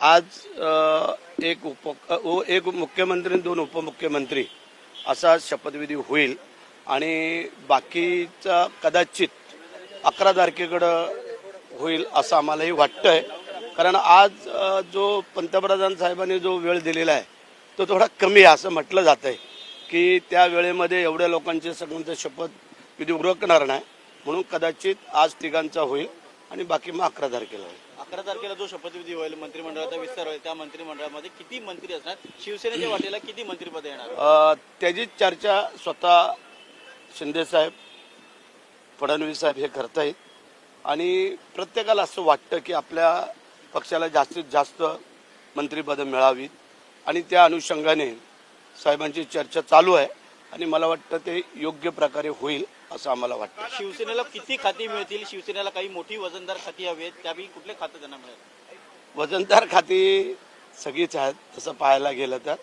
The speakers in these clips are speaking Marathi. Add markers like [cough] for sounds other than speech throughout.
आज एक उप एक मुख्यमंत्री आणि दोन उपमुख्यमंत्री असा शपथविधी होईल आणि बाकीचा कदाचित अकरा तारखेकडं होईल असं आम्हालाही वाटतंय. कारण आज जो पंतप्रधान साहेबांनी जो वेळ दिलेला आहे तो थोडा कमी आहे असं म्हटलं जात आहे की त्या वेळेमध्ये एवढ्या लोकांचे सगळ्यांचा शपथविधी उरकणार नाही. म्हणून कदाचित आज तिघांचा होईल. आणि बाकी मग अकरा तारखेला. होईल अकरा तारखेला जो शपथविधी होईल मंत्रिमंडळाचा विस्तार होईल त्या मंत्रिमंडळामध्ये किती मंत्री असणार? शिवसेनेच्या वाटेला किती मंत्रिपद येणार? त्याची चर्चा स्वतः शिंदेसाहेब फडणवीस साहेब हे करतायत. आणि प्रत्येकाला असं वाटतं की आपल्या पक्षाला जास्तीत जास्त मंत्रिपदं मिळावीत. आणि त्या अनुषंगाने साहेबांची चर्चा चालू आहे. आणि मला वाटतं ते योग्य प्रकारे होईल. असं आम्हाला वाटतं. शिवसेनेला किती खाती मिळतील? शिवसेनेला काही मोठी वजनदार खाती हवी आहेत त्यापैकी कुठले खातं त्यांना मिळेल? वजनदार खाती सगळीच आहेत तसं पाहायला गेलं तर.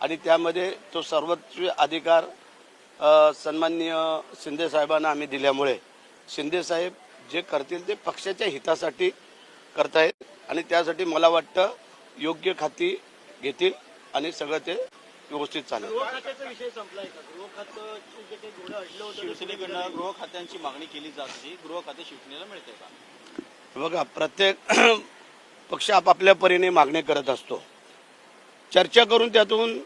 आणि त्यामध्ये तो सर्वोच्च अधिकार सन्माननीय शिंदे साहेबांना आम्ही दिल्यामुळे शिंदे साहेब जे करतील ते पक्षाच्या हितासाठी करतायत. आणि त्यासाठी मला वाटतं योग्य खाती घेतील आणि सगळं ते व्यवस्थित चालेल. विषय संपलाय का? गृह खातं शिवसेनेकडनं गृह खात्यांची मागणी केली जात होती. गृह खाते शिवसेनेला मिळते का? बघा प्रत्येक [clears throat] पक्ष आपापल्या परीने मागणी करत असतो. चर्चा करून त्यातून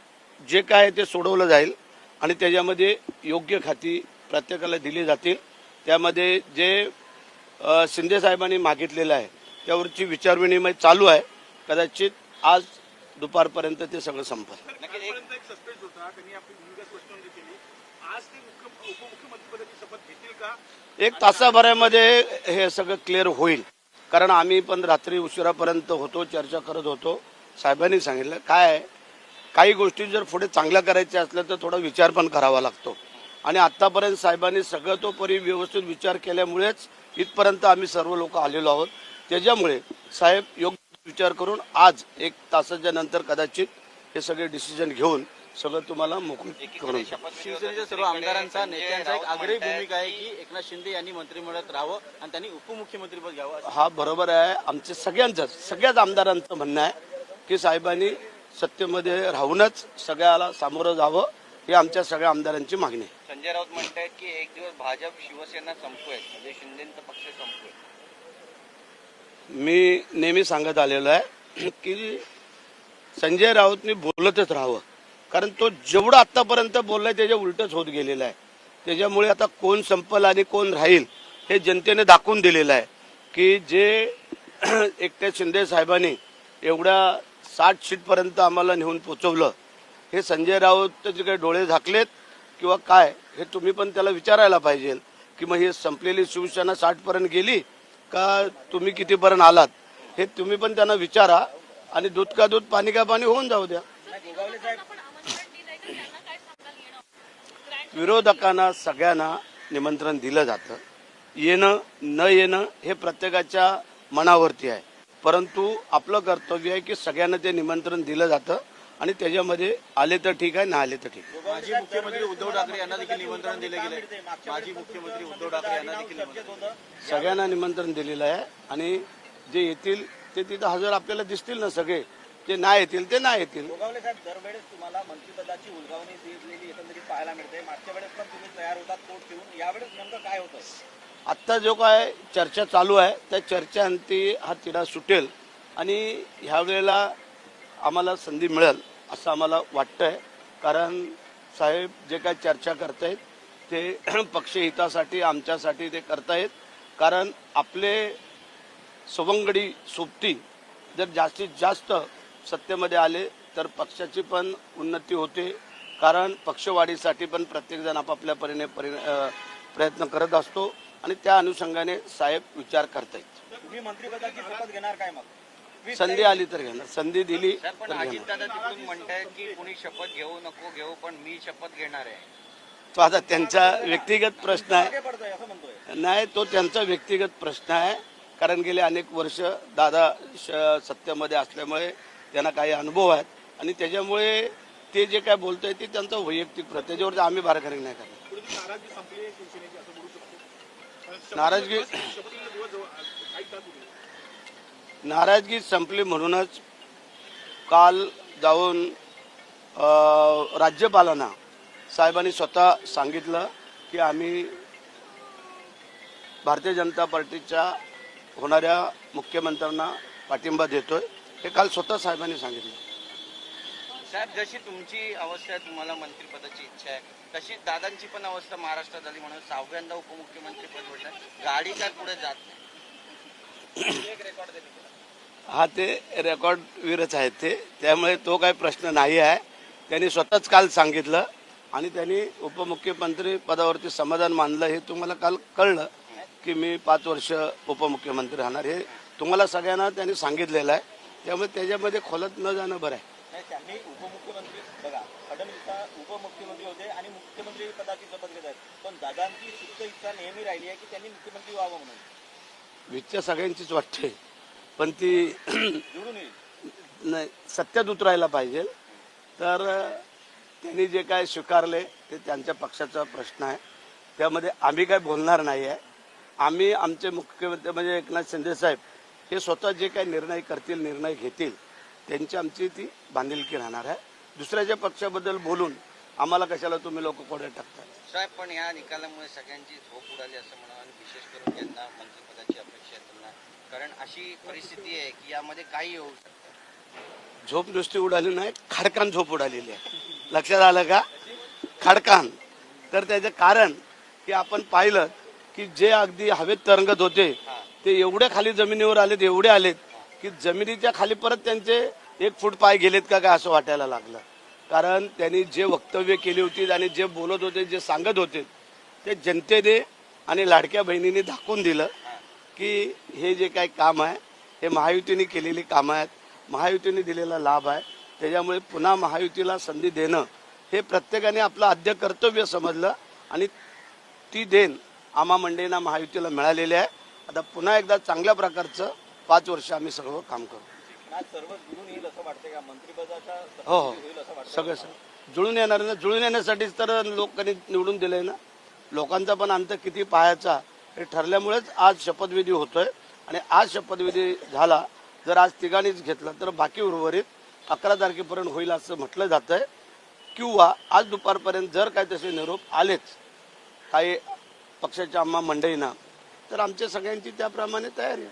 जे काय आहे ते सोडवलं जाईल आणि त्याच्यामध्ये योग्य खाती प्रत्येकाला दिली जातील. त्यामध्ये जे अ, शिंदे साहेबांनी मागितलेलं आहे त्यावरची विचारविनिमय चालू आहे. कदाचित आज दुपारपर्यंत ते सगळं संपल. एक तासाभरामध्ये हे सगळं क्लिअर होईल. कारण आम्ही पण रात्री उशिरापर्यंत होतो चर्चा करत होतो. साहेबांनी सांगितलं काय आहे, काही गोष्टी जर पुढे चांगल्या करायच्या असल्या तर थोडा विचार पण करावा लागतो. आणि आतापर्यंत साहेबांनी सगळं तो परी व्यवस्थित विचार केल्यामुळेच इथपर्यंत आम्ही सर्व लोक आलेलो आहोत. त्याच्यामुळे साहेब योग्य विचार करून आज एक तासाच्या नंतर कदाचित हे सगळे डिसिजन घेऊन सगळं तुम्हाला मोकळी करून शिवसेनेच्या सर्व आमदारांचा नेत्यांचा एक आग्रही भूमिका आहे की एकनाथ शिंदे यांनी मंत्रिमंडळात राहावं आणि त्यांनी उपमुख्यमंत्रीपद घ्यावं हा बरोबर आहे. आमचे सगळ्यांचं सगळ्याच आमदारांचं म्हणणं आहे की साहेबांनी सत्तेमध्ये राहूनच सगळ्याला सामोरं जावं ही आमच्या सगळ्या आमदारांची मागणी आहे. संजय राऊत म्हणतायत की एक दिवस भाजप शिवसेना संपवेल म्हणजे शिंदेचा पक्ष संपवेल मी नेहमी सांगत आलेलो आहे [clears throat] की संजय राऊतनी बोलतच राहावं. कारण तो जेवढं आत्तापर्यंत बोललाय त्याच्या उलटच होत गेलेलं आहे. त्याच्यामुळे आता कोण संपल आणि कोण राहील हे जनतेने दाखवून दिलेलं आहे की जे [clears throat] एकट्या शिंदे साहेबांनी एवढ्या साठ सीटपर्यंत आम्हाला नेऊन पोचवलं हे संजय राऊत जे काही डोळे झाकलेत किंवा काय हे तुम्ही पण त्याला विचारायला पाहिजे की मग हे संपलेली शिवसेना साठपर्यंत गेली का तुम्ही कितीपर्यंत आलात? हे तुम्ही पण त्यांना विचारा आणि दूध का दूध पाणी का पाणी होऊन जाऊ द्या. विरोधकांना सगळ्यांना निमंत्रण दिलं जातं. येणं न येणं हे प्रत्येकाच्या मनावरती आहे. परंतु आपलं कर्तव्य आहे की सगळ्यांना ते निमंत्रण दिलं जातं. आणि त्याच्यामध्ये आले तर ठीक आहे ना आले तर ठीक आहे. माजी मुख्यमंत्री उद्धव ठाकरे यांना देखील निमंत्रण दिले गेले माजी मुख्यमंत्री उद्धव ठाकरे यांना देखील निमंत्रण सगळ्यांना निमंत्रण दिलेलं आहे आणि जे येतील ते तिथं हजर आपल्याला दिसतील ना सगळे. जे नाही येतील ते नाही येतील. गोगावले साहेब दरवेळेस तुम्हाला मंत्रिपदाची उलगावणी दिलेली एकंदरीत पाहायला मिळते. मागच्या वेळेस पण तुम्ही तयार पोट ठेवून. यावेळेस नेमकं काय होतं? आत्ता जो काय चर्चा चालू आहे त्या चर्चेअंती हा तिढा सुटेल. आणि ह्या वेळेला आम्हाला संधी मिळेल असं आम्हाला वाटतंय. कारण साहेब जे काय चर्चा करतायत ते [clears throat] पक्षहितासाठी आमच्यासाठी ते करतायत. कारण आपले सवंगडी सोबती जर जास्तीत जास्त सत्तेमध्ये आले तर पक्षाची पण उन्नती होते. कारण पक्षवाढीसाठी पण प्रत्येकजण आपापल्या परीने परि प्रयत्न करत असतो. आणि त्या अनुषंगाने साहेब विचार करतायत. तुम्ही मंत्रिपदाची शपथ घेणार काय मग? संधी आली तर घेणार. संधी दिली सर पण अजितदादा तिकडून म्हणतायत की कुणी शपथ घेऊ नको घेऊ पण मी शपथ घेणार आहे. तो आता त्यांचा व्यक्तिगत प्रश्न आहे. म्हणतोय नाही तो त्यांचा व्यक्तिगत प्रश्न आहे. कारण गेले अनेक वर्ष दादा श- सत्तेमध्ये असल्यामुळे त्यांना काही अनुभव आहेत. आणि त्याच्यामुळे ते जे काय बोलतंय ते त्यांचा वैयक्तिक प्रश्न त्याच्यावर आम्ही बारकाई नाही करणार. नाराजगी नाराजगी संपली म्हणूनच काल जाऊन राज्यपालांना साहेबांनी स्वतः सांगितलं की आम्ही भारतीय जनता पार्टीच्या होणाऱ्या मुख्यमंत्र्यांना पाठिंबा देतोय. हे काल स्वतः साहेबांनी सांगितलं. साहेब जशी तुमची अवस्था आहे तुम्हाला मंत्रिपदाची इच्छा आहे तशी दादांची पण अवस्था महाराष्ट्रात झाली म्हणून सहाव्यांदा उपमुख्यमंत्री पद भेटलं. गाडी काय पुढे जात नाही? हा ते रेकॉर्ड वीरच आहेत ते. त्यामुळे तो काही प्रश्न नाही आहे. त्यांनी स्वतःच काल सांगितलं आणि त्यांनी उपमुख्यमंत्री पदावरती समाधान मानलं हे तुम्हाला काल कळलं की मी पाच वर्ष उपमुख्यमंत्री राहणार हे तुम्हाला सगळ्यांना त्यांनी सांगितलेलं आहे. त्यामुळे त्याच्यामध्ये खोलत न जाणं बरं आहे. त्यांनी उपमुख्यमंत्री बघा फडणवीस उपमुख्यमंत्री होते आणि मुख्यमंत्री पदाची शपथ घेत आहेत. पण दादांची सुप्त इच्छा नेहमी राहिली आहे की त्यांनी मुख्यमंत्री व्हावं म्हणून. विच्छा सगळ्यांचीच वाटते. पण ती [clears throat] नाही सत्यात उतरायला पाहिजे. तर त्यांनी जे काय स्वीकारले ते त्यांच्या पक्षाचा प्रश्न आहे. त्यामध्ये आम्ही काय बोलणार नाही आहे आम्ही आमचे मुख्यमंत्री म्हणजे एकनाथ शिंदे साहेब हे स्वतः जे काही निर्णय करतील निर्णय घेतील त्यांची आमची ती बांधिलकी राहणार आहे. दुसऱ्याच्या पक्षाबद्दल बोलून आम्हाला कशाला तुम्ही लोक कोड्या टाकता? साहेब पण या निकालामुळे सगळ्यांची झोप उडाली असं म्हणा आणि विशेष करून ज्यांना मंत्रिपदाची कारण अशी परिस्थिती आहे की यामध्ये काही होऊ शकतं झोप नुसती उडाली नाही खडकान झोप उडालेली आहे. लक्षात आलं का? खडकान. तर त्याचं कारण की आपण पाहिलं की जे अगदी हवेत तरंगत होते ते एवढे खाली जमिनीवर आलेत एवढे आलेत की जमिनीच्या खाली परत त्यांचे एक फूट पाय गेलेत का काय असं वाटायला लागलं. कारण त्यांनी जे वक्तव्य केली होती आणि जे बोलत होते जे सांगत होते ते जनतेने आणि लाडक्या बहिणीने दाखवून दिलं. की हे जे काही काम आहे हे महायुतीने केलेली कामं आहेत. महायुतीने दिलेला लाभ आहे. त्याच्यामुळे पुन्हा महायुतीला संधी देणं हे प्रत्येकाने आपलं आद्य कर्तव्य समजलं आणि ती देण आम्हा मंडळींना महायुतीला मिळालेली आहे. आता पुन्हा एकदा चांगल्या प्रकारचं पाच वर्ष आम्ही सर्व काम करू. हो हो. सगळं सगळं. जुळून येणार ना? जुळून येण्यासाठीच तर लोकांनी निवडून दिलंय ना? लोकांचा पण अंत किती पाहायचा हे ठरल्यामुळेच आज शपथविधी होतोय. आणि आज शपथविधी झाला जर आज तिघांनीच घेतला तर बाकी उर्वरित अकरा तारखेपर्यंत होईल असं म्हटलं जातं आहे किंवा आज दुपारपर्यंत जर काय तसे निरोप आलेच काही पक्षाच्या आम्हा मंडळींना तर आमच्या सगळ्यांची त्याप्रमाणे तयारी